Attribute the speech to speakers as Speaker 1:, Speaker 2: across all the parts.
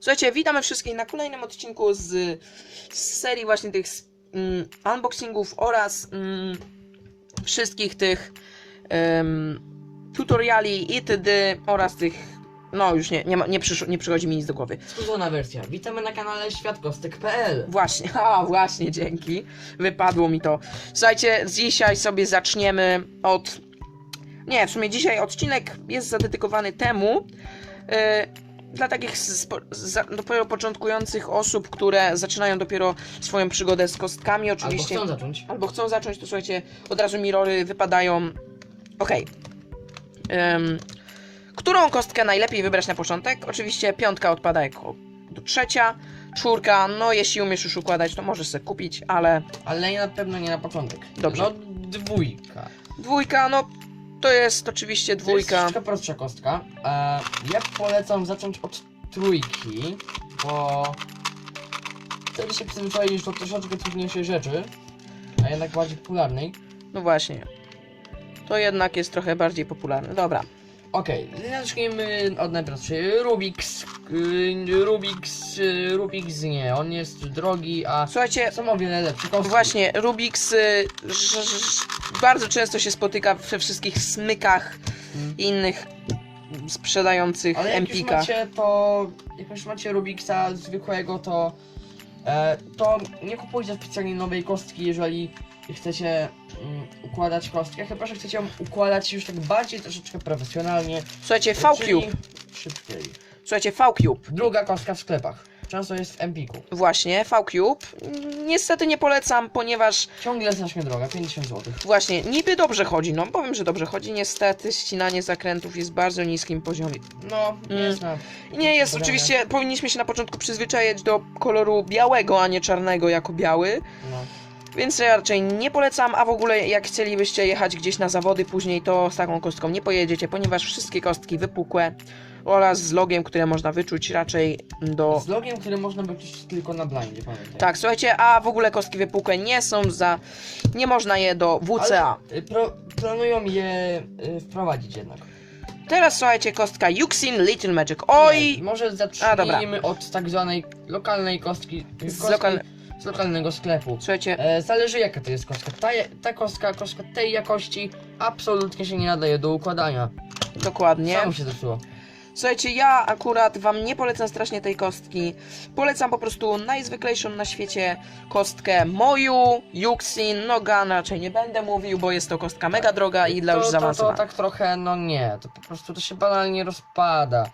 Speaker 1: Słuchajcie, witamy wszystkich na kolejnym odcinku z, z serii właśnie tych mm, unboxingów oraz mm, wszystkich tych em, tutoriali itd. oraz tych, no już nie, nie, ma, nie, przysz, nie przychodzi mi nic do głowy.
Speaker 2: Skrócona wersja. Witamy na kanale świadkostek.pl
Speaker 1: Właśnie, a właśnie, dzięki. Wypadło mi to. Słuchajcie, dzisiaj sobie zaczniemy od. Nie, w sumie dzisiaj odcinek jest zadedykowany temu. e, dla takich za, dopiero początkujących osób, które zaczynają dopiero swoją przygodę z kostkami,
Speaker 2: Albo
Speaker 1: oczywiście.
Speaker 2: chcą zacząć.
Speaker 1: albo chcą zacząć, to słuchajcie, od razu mirory wypadają. Okej. Em, którą kostkę najlepiej wybrać na początek? Oczywiście piątka odpada jako trzecia. Czwórka, no jeśli umiesz już układać, to możesz sobie kupić, ale
Speaker 2: Ale na pewno nie na początek.
Speaker 1: Dobrze.
Speaker 2: No dwójka.
Speaker 1: dwójka, no to jest oczywiście
Speaker 2: To jest
Speaker 1: dwójka.
Speaker 2: troszeczkę prostsza kostka. E, ja polecam zacząć od trójki, bo wtedy się przyzwyczaisz do troszeczkę trudniejszej rzeczy, a jednak bardziej popularnej.
Speaker 1: No właśnie. To jednak jest trochę bardziej popularne. Dobra.
Speaker 2: Okej, zacznijmy od najprostszej. Rubik's. y, Rubik's. y, Rubik's nie, on jest drogi, a
Speaker 1: Słuchajcie,
Speaker 2: są o wiele lepsze kostki.
Speaker 1: Właśnie, Rubik's y, ż- ż- bardzo często się spotyka we wszystkich smykach i innych sprzedających
Speaker 2: Ale jak już macie to, jak już macie Rubiksa zwykłego, to e, to nie kupujcie specjalnie nowej kostki, jeżeli chcecie mm, układać kostkę, chyba że chcecie ją układać już tak bardziej troszeczkę profesjonalnie.
Speaker 1: Słuchajcie,
Speaker 2: czyli
Speaker 1: V-Cube.
Speaker 2: Szybciej.
Speaker 1: Słuchajcie, V-Cube.
Speaker 2: Druga kostka w sklepach. Często jest w Empiku.
Speaker 1: Właśnie, V-Cube. Niestety nie polecam, ponieważ
Speaker 2: Ciągle znacznie droga, 50 zł.
Speaker 1: właśnie niby dobrze chodzi. No powiem, że dobrze chodzi. Niestety ścinanie zakrętów jest bardzo niskim poziomie.
Speaker 2: No,
Speaker 1: Mm.
Speaker 2: jest na...
Speaker 1: I Nie jest oczywiście, powinniśmy się na początku przyzwyczajać do koloru białego, a nie czarnego jako biały.
Speaker 2: No.
Speaker 1: Więc ja raczej nie polecam, a w ogóle jak chcielibyście jechać gdzieś na zawody później, to z taką kostką nie pojedziecie, ponieważ wszystkie kostki wypukłe oraz z logiem, które można wyczuć raczej do...
Speaker 2: Z logiem, który można wyczuć tylko na blindzie, pamiętaj.
Speaker 1: Tak, słuchajcie, a w ogóle kostki wypukłe nie są za... nie można je do WCA.
Speaker 2: Ale, y, pro, planują je y, wprowadzić jednak.
Speaker 1: Teraz słuchajcie, kostka Yuxin Little Magic. Oj!
Speaker 2: Nie, może zacznijmy od tak zwanej lokalnej kostki.
Speaker 1: Z
Speaker 2: kostki
Speaker 1: lokal-
Speaker 2: z lokalnego sklepu.
Speaker 1: Słuchajcie,
Speaker 2: E, zależy jaka to jest kostka. Ta, ta kostka, kostka tej jakości absolutnie się nie nadaje do układania.
Speaker 1: dokładnie.
Speaker 2: Samo się zepsuło.
Speaker 1: Słuchajcie, ja akurat wam nie polecam strasznie tej kostki. Polecam po prostu najzwyklejszą na świecie kostkę moją, Yuxin, no Gun raczej nie będę mówił, bo jest to kostka mega droga i dla już
Speaker 2: to, to, to
Speaker 1: zaawansowanych.
Speaker 2: tak trochę, no nie, to po prostu to się banalnie rozpada.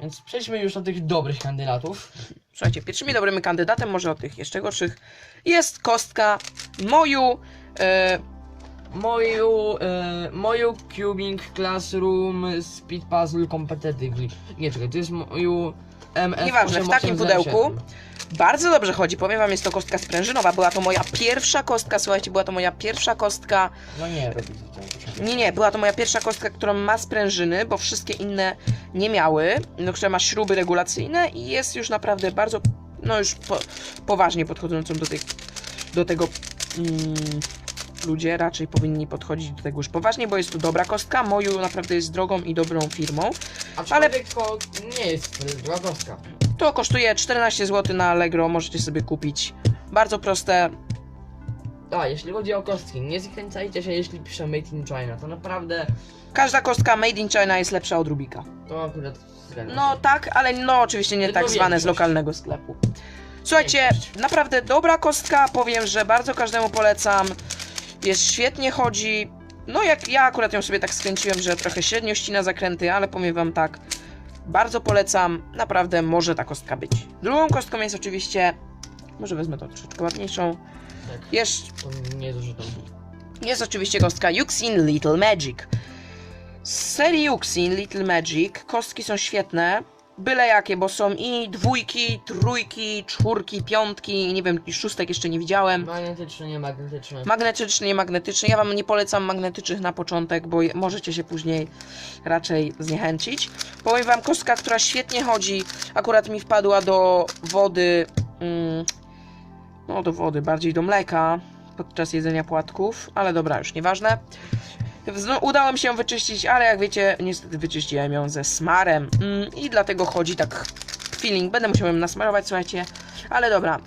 Speaker 2: Więc przejdźmy już do tych dobrych kandydatów.
Speaker 1: Słuchajcie, pierwszymi dobrymi kandydatem, może od tych jeszcze gorszych, jest kostka moją, e,
Speaker 2: Moją, e, moją Cubing Classroom Speed Puzzle Competitively. Nie, czekaj, to jest moją MF
Speaker 1: Nieważne, w takim
Speaker 2: 8807.
Speaker 1: pudełku. bardzo dobrze chodzi, powiem wam, jest to kostka sprężynowa, była to moja pierwsza kostka, słuchajcie, była to moja pierwsza kostka,
Speaker 2: No nie, to
Speaker 1: nie, nie, była to moja pierwsza kostka, która ma sprężyny, bo wszystkie inne nie miały, no, która ma śruby regulacyjne i jest już naprawdę bardzo, no już po, poważnie podchodzącą do, tej, do tego, mm, ludzie raczej powinni podchodzić do tego już poważnie, bo jest to dobra kostka, moju naprawdę jest drogą i dobrą firmą.
Speaker 2: Aczkolwiek to nie jest zła kostka.
Speaker 1: To kosztuje 14 zł na Allegro, możecie sobie kupić. Bardzo proste.
Speaker 2: A, jeśli chodzi o kostki, nie zachęcajcie się, jeśli piszę Made in China. To naprawdę,
Speaker 1: Każda kostka made in China jest lepsza od Rubika.
Speaker 2: to akurat
Speaker 1: No tak, ale no oczywiście nie
Speaker 2: Tylko
Speaker 1: tak zwane z lokalnego sklepu. Słuchajcie, naprawdę dobra kostka, powiem, że bardzo każdemu polecam. Jest świetnie chodzi. No jak ja akurat ją sobie tak skręciłem, że trochę średnio ścina zakręty, ale powiem wam tak. Bardzo polecam, naprawdę może ta kostka być. Drugą kostką jest oczywiście, może wezmę tą troszeczkę ładniejszą.
Speaker 2: Tak,
Speaker 1: Jest
Speaker 2: to nie zużyto.
Speaker 1: Jest oczywiście kostka Yuxin Little Magic. Z serii Yuxin Little Magic kostki są świetne. Byle jakie, bo są i dwójki, trójki, czwórki, piątki, nie wiem, i szóstek jeszcze nie widziałem.
Speaker 2: Magnetyczne, nie magnetyczne.
Speaker 1: Magnetyczny, nie magnetyczny. Ja wam nie polecam magnetycznych na początek, bo je- możecie się później raczej zniechęcić. Powiem wam, kostka, która świetnie chodzi, akurat mi wpadła do wody, mm, no do wody, bardziej do mleka podczas jedzenia płatków, ale dobra, już nieważne. Udało mi się ją wyczyścić, ale jak wiecie, niestety wyczyściłem ją ze smarem mm, i dlatego chodzi tak feeling. Będę musiał ją nasmarować, słuchajcie. Ale dobra.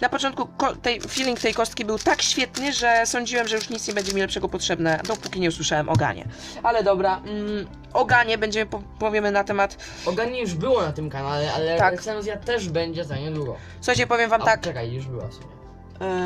Speaker 1: Na początku tej, feeling tej kostki był tak świetny, że sądziłem, że już nic nie będzie mi lepszego potrzebne, dopóki nie usłyszałem o Ganie. Ale dobra, mm, o Ganie będziemy po- powiemy na temat.
Speaker 2: Oganie już było na tym kanale, ale
Speaker 1: Tak.
Speaker 2: recenzja też będzie za niedługo.
Speaker 1: Słuchajcie, powiem wam
Speaker 2: A,
Speaker 1: tak.
Speaker 2: Czekaj, już była w sumie.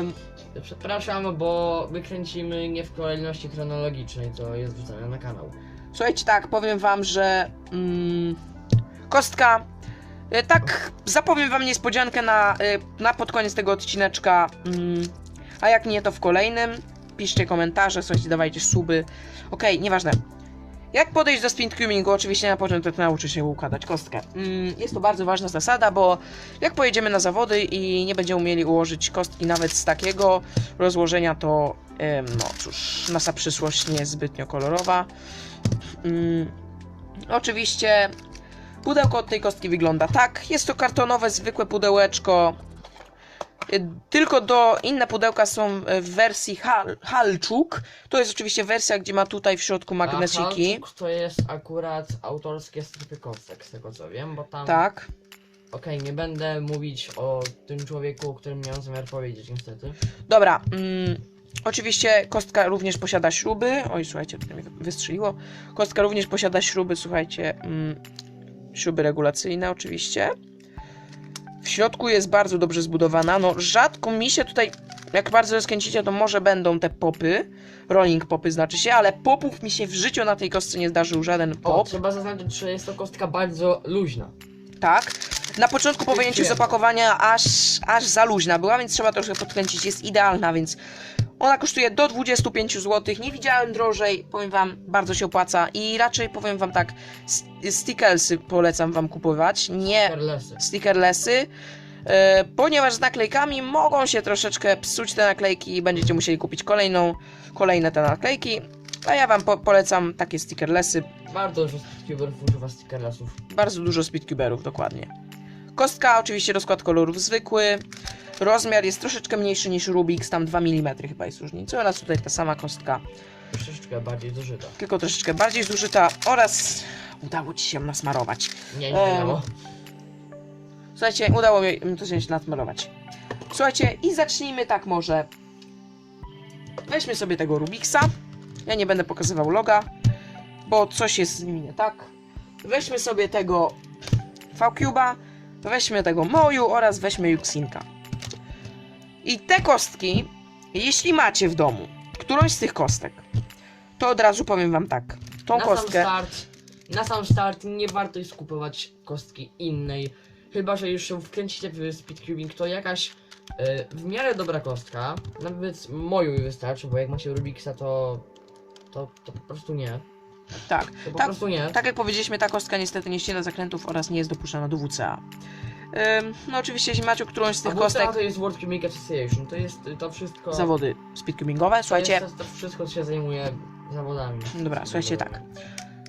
Speaker 1: ym,
Speaker 2: Przepraszam, bo wykręcimy nie w kolejności chronologicznej, to jest wrzucane na kanał.
Speaker 1: Słuchajcie, tak, powiem wam, że mm, kostka. e, Tak, zapowiem wam niespodziankę na, e, na pod koniec tego odcineczka. Mm, a jak nie, to w kolejnym. Piszcie komentarze, słuchajcie, dawajcie suby. Okej, nieważne. Jak podejść do speed cubingu? Oczywiście na początek nauczy się układać kostkę. Mm, jest to bardzo ważna zasada, bo jak pojedziemy na zawody i nie będziemy umieli ułożyć kostki nawet z takiego rozłożenia, to no cóż, nasza przyszłość nie jest zbytnio kolorowa. Mm, oczywiście pudełko od tej kostki wygląda tak. Jest to kartonowe, zwykłe pudełeczko. Tylko do inne pudełka są w wersji hal, halczuk. To jest oczywiście wersja, gdzie ma tutaj w środku
Speaker 2: A
Speaker 1: magnesiki.
Speaker 2: Halczuk to jest akurat autorskie stripy kostek, z tego co wiem, bo tam...
Speaker 1: Tak.
Speaker 2: Okej, nie będę mówić o tym człowieku, o którym miałem zamiar powiedzieć niestety.
Speaker 1: Dobra. Mm, oczywiście kostka również posiada śruby. Oj, słuchajcie, tutaj mi wystrzeliło. Kostka również posiada śruby, słuchajcie. Mm, śruby regulacyjne, oczywiście. W środku jest bardzo dobrze zbudowana. No, rzadko mi się tutaj, jak bardzo rozkręcicie, to może będą te popy. Rolling popy znaczy się, ale popów mi się w życiu na tej kostce nie zdarzył żaden
Speaker 2: O,
Speaker 1: pop.
Speaker 2: trzeba zaznaczyć, że jest to kostka bardzo luźna.
Speaker 1: Tak. Na początku po wyjęciu z opakowania aż, aż za luźna była, więc trzeba troszkę podkręcić. Jest idealna, więc ona kosztuje do 25 zł. Nie widziałem drożej, powiem wam, bardzo się opłaca. I raczej powiem wam tak, stickersy polecam wam kupować, nie stickerlessy. E, ponieważ z naklejkami mogą się troszeczkę psuć te naklejki i będziecie musieli kupić kolejną, kolejne te naklejki. A ja wam po polecam takie stickerlessy,
Speaker 2: Bardzo dużo speedcuberów używa stickerlessów.
Speaker 1: bardzo dużo speedcuberów, dokładnie. Kostka, oczywiście rozkład kolorów zwykły. Rozmiar jest troszeczkę mniejszy niż Rubik's, tam 2 mm chyba jest różnica. Oraz tutaj ta sama kostka,
Speaker 2: Troszeczkę bardziej zużyta.
Speaker 1: tylko troszeczkę bardziej zużyta. Oraz udało Ci się nasmarować.
Speaker 2: Nie, nie
Speaker 1: Em,
Speaker 2: wiadomo.
Speaker 1: Słuchajcie, udało mi to się nasmarować. Słuchajcie, i zacznijmy tak może. Weźmy sobie tego Rubiksa. Ja nie będę pokazywał loga, bo coś jest z nim nie tak. Weźmy sobie tego V-Cube'a, weźmy tego Moju oraz weźmy Juxinka. I te kostki, jeśli macie w domu którąś z tych kostek, to od razu powiem wam tak. Tą
Speaker 2: na
Speaker 1: kostkę.
Speaker 2: sam start, na sam start nie warto jest kupować kostki innej. Chyba, że już się wkręcicie w speedcubing, to jakaś e, w miarę dobra kostka. Nawet moją mi wystarczy, bo jak macie Rubiksa, to, to, to po prostu nie.
Speaker 1: Tak.
Speaker 2: To po
Speaker 1: Tak,
Speaker 2: prostu nie.
Speaker 1: Tak jak powiedzieliśmy, ta kostka niestety nie ściela zakrętów oraz nie jest dopuszczana do WCA. Ym, no oczywiście, jeśli macie którąś z tych
Speaker 2: WCA
Speaker 1: kostek,
Speaker 2: to jest World Cubing Association, to jest to wszystko...
Speaker 1: zawody speedcubingowe, słuchajcie,
Speaker 2: To, jest, to wszystko się zajmuje zawodami.
Speaker 1: dobra, słuchajcie tak.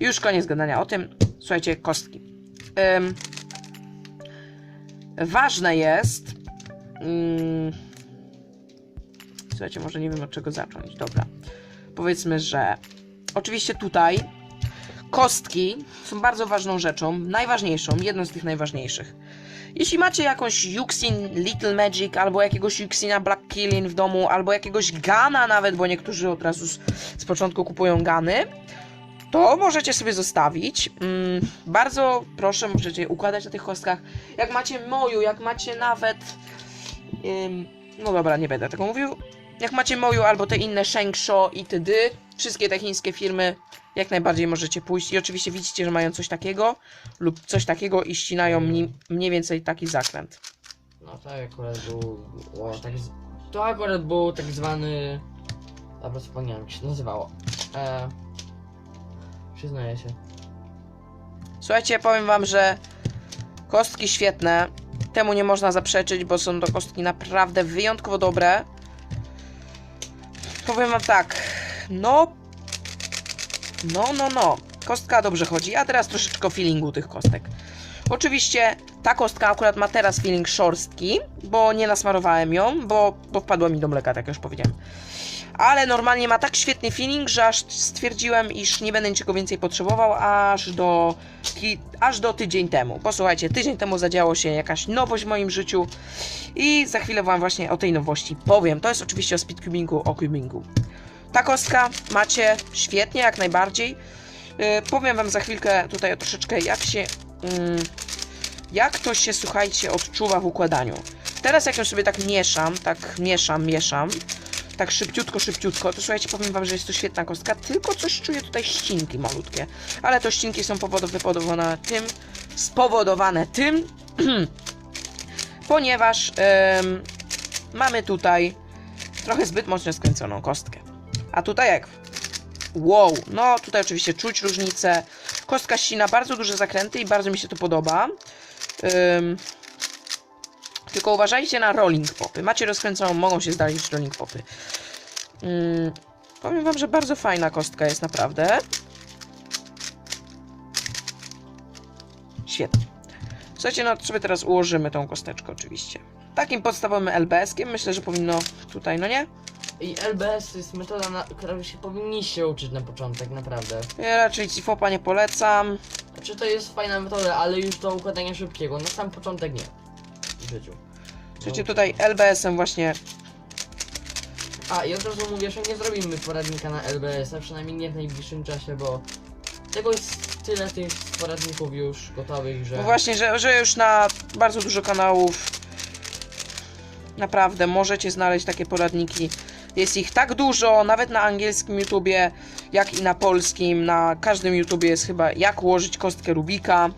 Speaker 1: Już koniec gadania o tym. Słuchajcie, kostki. Ym, ważne jest... Ym, słuchajcie, może nie wiem od czego zacząć. Dobra. Powiedzmy, że oczywiście tutaj kostki są bardzo ważną rzeczą, najważniejszą, jedną z tych najważniejszych. Jeśli macie jakąś Yuxin Little Magic, albo jakiegoś Yuxina Black Killin w domu, albo jakiegoś Gana nawet, bo niektórzy od razu z, z początku kupują Gany, to możecie sobie zostawić. Mm, bardzo proszę, możecie układać na tych kostkach. Jak macie moju, jak macie nawet... Ym, no dobra, nie będę tego mówił. Jak macie moju albo te inne Shengsho i tydy, wszystkie te chińskie firmy, jak najbardziej możecie pójść. I oczywiście widzicie, że mają coś takiego lub coś takiego i ścinają mniej, mniej więcej taki zakręt.
Speaker 2: No to akurat był... O, tak z... To akurat był tak zwany... Dobra, zapomniałem jak się nazywało. E... Przyznaję się.
Speaker 1: Słuchajcie, powiem wam, że kostki świetne. Temu nie można zaprzeczyć, bo są to kostki naprawdę wyjątkowo dobre. Powiem wam tak. No. No, no, no. kostka dobrze chodzi, a teraz troszeczkę feelingu tych kostek. Oczywiście ta kostka akurat ma teraz feeling szorstki, bo nie nasmarowałem ją, bo, bo wpadła mi do mleka, tak jak już powiedziałem. Ale normalnie ma tak świetny feeling, że aż stwierdziłem, iż nie będę niczego więcej potrzebował aż do, aż do tydzień temu. Posłuchajcie, tydzień temu zadziało się jakaś nowość w moim życiu i za chwilę wam właśnie o tej nowości powiem. To jest oczywiście o speedcubingu, o cubingu. Ta kostka macie świetnie, jak najbardziej. Yy, powiem wam za chwilkę tutaj troszeczkę jak się... mm, jak to się, słuchajcie, odczuwa w układaniu. Teraz jak ją sobie tak mieszam, tak mieszam, mieszam, tak szybciutko, szybciutko, to słuchajcie, powiem wam, że jest to świetna kostka, tylko coś czuję tutaj ścinki malutkie. Ale to ścinki są powodo- wypowodowane tym, spowodowane tym, ponieważ em, mamy tutaj trochę zbyt mocno skręconą kostkę. A tutaj jak? Wow, no tutaj oczywiście czuć różnicę. Kostka ścina bardzo duże zakręty i bardzo mi się to podoba. Ym, tylko uważajcie na rolling popy. Macie rozkręconą, mogą się zdarzyć rolling popy. Ym, powiem wam, że bardzo fajna kostka jest naprawdę. Świetnie. Słuchajcie, no sobie teraz ułożymy tą kosteczkę oczywiście. Takim podstawowym LBS-kiem myślę, że powinno tutaj, no nie?
Speaker 2: I LBS to jest metoda, na, którą się powinniście uczyć na początek, naprawdę.
Speaker 1: Ja raczej Cifopa nie polecam.
Speaker 2: Znaczy to jest fajna metoda, ale już do układania szybkiego. Na sam początek nie. W życiu.
Speaker 1: Słuchajcie, tutaj LBS-em właśnie
Speaker 2: A i od razu mówię, że nie zrobimy poradnika na LBS, a przynajmniej nie w najbliższym czasie, bo tego jest tyle tych poradników już gotowych, że.
Speaker 1: No właśnie, że, że już na bardzo dużo kanałów naprawdę możecie znaleźć takie poradniki. Jest ich tak dużo, nawet na angielskim YouTubie, jak i na polskim. Na każdym YouTubie jest chyba jak ułożyć kostkę Rubika,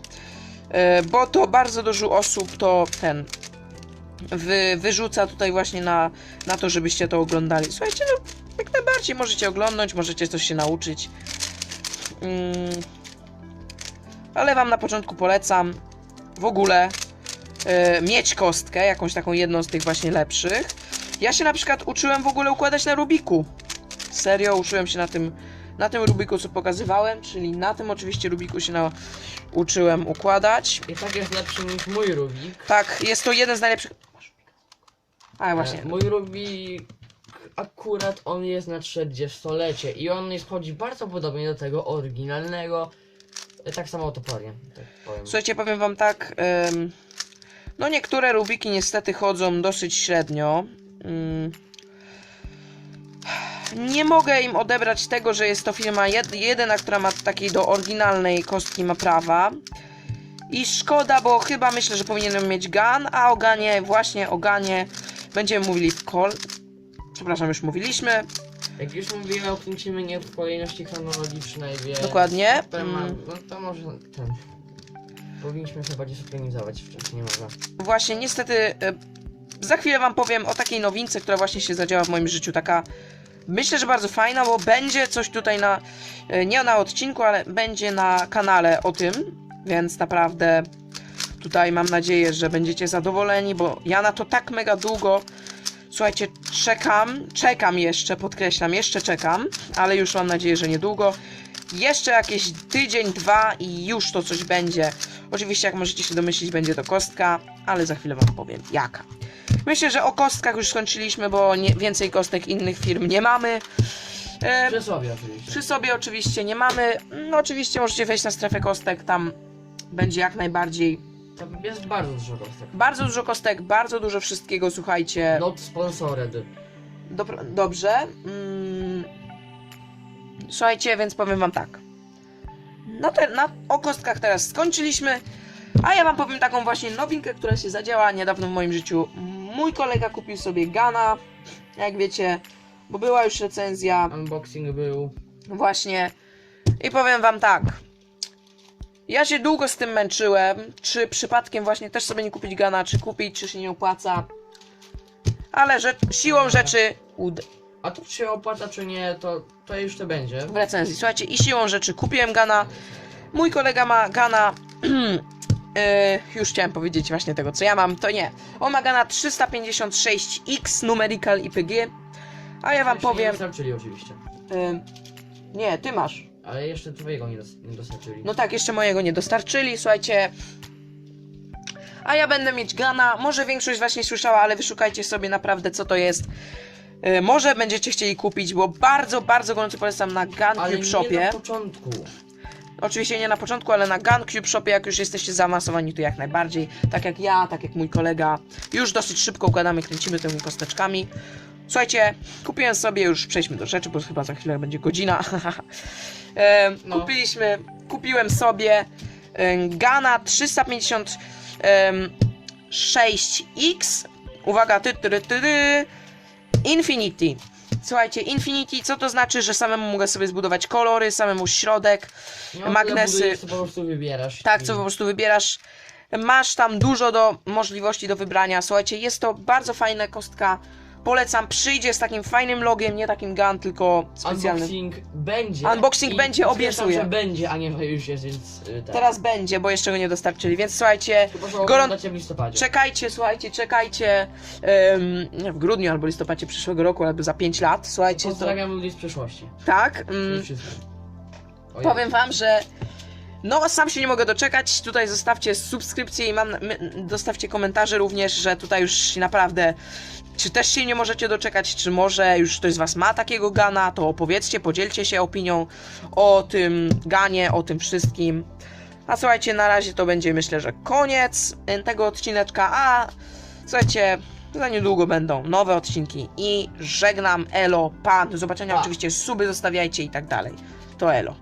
Speaker 1: E, bo to bardzo dużo osób to ten wy, wyrzuca tutaj właśnie na, na to, żebyście to oglądali. Słuchajcie, no jak najbardziej możecie oglądać, możecie coś się nauczyć. Mm, ale wam na początku polecam w ogóle e, mieć kostkę, jakąś taką jedną z tych właśnie lepszych. Ja się na przykład uczyłem w ogóle układać na Rubiku. Serio, uczyłem się na tym, na tym Rubiku, co pokazywałem, czyli na tym oczywiście Rubiku się nauczyłem układać.
Speaker 2: I tak jest lepszy niż mój Rubik.
Speaker 1: Tak, jest to jeden z najlepszych... A właśnie,
Speaker 2: E, Mój Rubik akurat on jest na 30-lecie i on jest chodzi bardzo podobnie do tego oryginalnego. E, Tak samo topornie, tak powiem.
Speaker 1: Słuchajcie, powiem wam tak. no niektóre Rubiki niestety chodzą dosyć średnio. Mm. Nie mogę im odebrać tego, że jest to firma jed jedyna, która ma takiej do oryginalnej kostki ma prawa. I szkoda, bo chyba myślę, że powinienem mieć GAN, a o GANie, właśnie o GANie będziemy mówili w kol... Przepraszam, już mówiliśmy.
Speaker 2: Jak już mówiłem, kręcimy nie w kolejności chronologicznej, więc...
Speaker 1: Dokładnie. Mm.
Speaker 2: no to może ten... Powinniśmy się bardziej zorganizować wcześniej może.
Speaker 1: Właśnie, niestety, e, za chwilę Wam powiem o takiej nowince, która właśnie się zadziała w moim życiu. Taka, myślę, że bardzo fajna, bo będzie coś tutaj na, e, nie na odcinku, ale będzie na kanale o tym, więc naprawdę tutaj mam nadzieję, że będziecie zadowoleni, bo ja na to tak mega długo, słuchajcie, czekam, czekam jeszcze, podkreślam, jeszcze czekam, ale już mam nadzieję, że niedługo. Jeszcze jakieś tydzień, dwa i już to coś będzie. Oczywiście, jak możecie się domyślić, będzie to kostka, ale za chwilę Wam powiem jaka. Myślę, że o kostkach już skończyliśmy, bo nie, więcej kostek innych firm nie mamy. E,
Speaker 2: Przy sobie oczywiście.
Speaker 1: przy sobie oczywiście nie mamy. No, oczywiście możecie wejść na strefę kostek, tam będzie jak najbardziej
Speaker 2: To jest bardzo dużo kostek.
Speaker 1: bardzo dużo kostek, bardzo dużo wszystkiego, słuchajcie.
Speaker 2: Not sponsored.
Speaker 1: Dobrze. Mm. Słuchajcie, więc powiem wam tak. No te, na, o kostkach teraz skończyliśmy, a ja wam powiem taką właśnie nowinkę, która się zadziała niedawno w moim życiu. Mój kolega kupił sobie Gana, jak wiecie, bo była już recenzja
Speaker 2: Unboxing był.
Speaker 1: właśnie. I powiem wam tak. Ja się długo z tym męczyłem, czy przypadkiem właśnie też sobie nie kupić Gana, czy kupić, czy się nie opłaca. Ale że, siłą rzeczy ud-
Speaker 2: A to czy się opłaca czy nie, to, to już to będzie.
Speaker 1: w recenzji. Słuchajcie, i siłą rzeczy kupiłem Gana. Mój kolega ma Gana. e, już chciałem powiedzieć właśnie tego, co ja mam, to nie. On ma Gana 356X Numerical IPG. A ja wam
Speaker 2: Jeszcze Nie
Speaker 1: powiem.
Speaker 2: wystarczyli oczywiście.
Speaker 1: e, nie, ty masz.
Speaker 2: Ale jeszcze twojego nie, dos nie dostarczyli.
Speaker 1: No tak, jeszcze mojego nie dostarczyli, słuchajcie. A ja będę mieć Gana. Może większość właśnie słyszała, ale wyszukajcie sobie naprawdę co to jest. E, Może będziecie chcieli kupić, bo bardzo, bardzo gorąco polecam na
Speaker 2: Ale
Speaker 1: GunCube
Speaker 2: nie
Speaker 1: Shopie.
Speaker 2: na początku.
Speaker 1: Oczywiście nie na początku, ale na GunCube Shopie, jak już jesteście zaawansowani, to jak najbardziej. Tak jak ja, tak jak mój kolega. Już dosyć szybko układamy, kręcimy tymi kosteczkami. Słuchajcie, kupiłem sobie, już przejdźmy do rzeczy, bo chyba za chwilę będzie godzina. e,
Speaker 2: No.
Speaker 1: Kupiliśmy, kupiłem sobie e, Gana 356X. Uwaga, ty, ty, ty, ty. Infinity. Słuchajcie, Infinity, co to znaczy, że samemu mogę sobie zbudować kolory, samemu środek,
Speaker 2: No,
Speaker 1: magnesy.
Speaker 2: budujesz, to po prostu wybierasz.
Speaker 1: tak, co po prostu wybierasz. Masz tam dużo do możliwości do wybrania. Słuchajcie, jest to bardzo fajna kostka. Polecam, przyjdzie z takim fajnym logiem, nie takim gun, tylko specjalnym.
Speaker 2: Unboxing będzie.
Speaker 1: Unboxing
Speaker 2: i
Speaker 1: będzie,
Speaker 2: potwierdzam,
Speaker 1: obiecuję.
Speaker 2: że będzie, a nie już jest, więc y, tak.
Speaker 1: Teraz będzie, bo jeszcze go nie dostarczyli, więc słuchajcie,
Speaker 2: Chyba, że
Speaker 1: gorą-
Speaker 2: oglądacie w listopadzie.
Speaker 1: czekajcie, słuchajcie, czekajcie em, nie, w grudniu albo listopadzie przyszłego roku, albo za 5 lat, słuchajcie, to
Speaker 2: Pozdrawiam ludzi z przyszłości.
Speaker 1: tak.
Speaker 2: Przede
Speaker 1: Mm,
Speaker 2: wszystkim. Ojej.
Speaker 1: Powiem wam, że no sam się nie mogę doczekać. Tutaj zostawcie subskrypcję i mam dostawcie komentarze również, że tutaj już naprawdę czy też się nie możecie doczekać, czy może już ktoś z was ma takiego gana, to opowiedzcie, podzielcie się opinią o tym ganie, o tym wszystkim. A słuchajcie, na razie to będzie myślę, że koniec tego odcineczka, a słuchajcie, za niedługo będą nowe odcinki i żegnam, elo, pan, do zobaczenia
Speaker 2: Pa.
Speaker 1: oczywiście, suby zostawiajcie i tak dalej. To elo.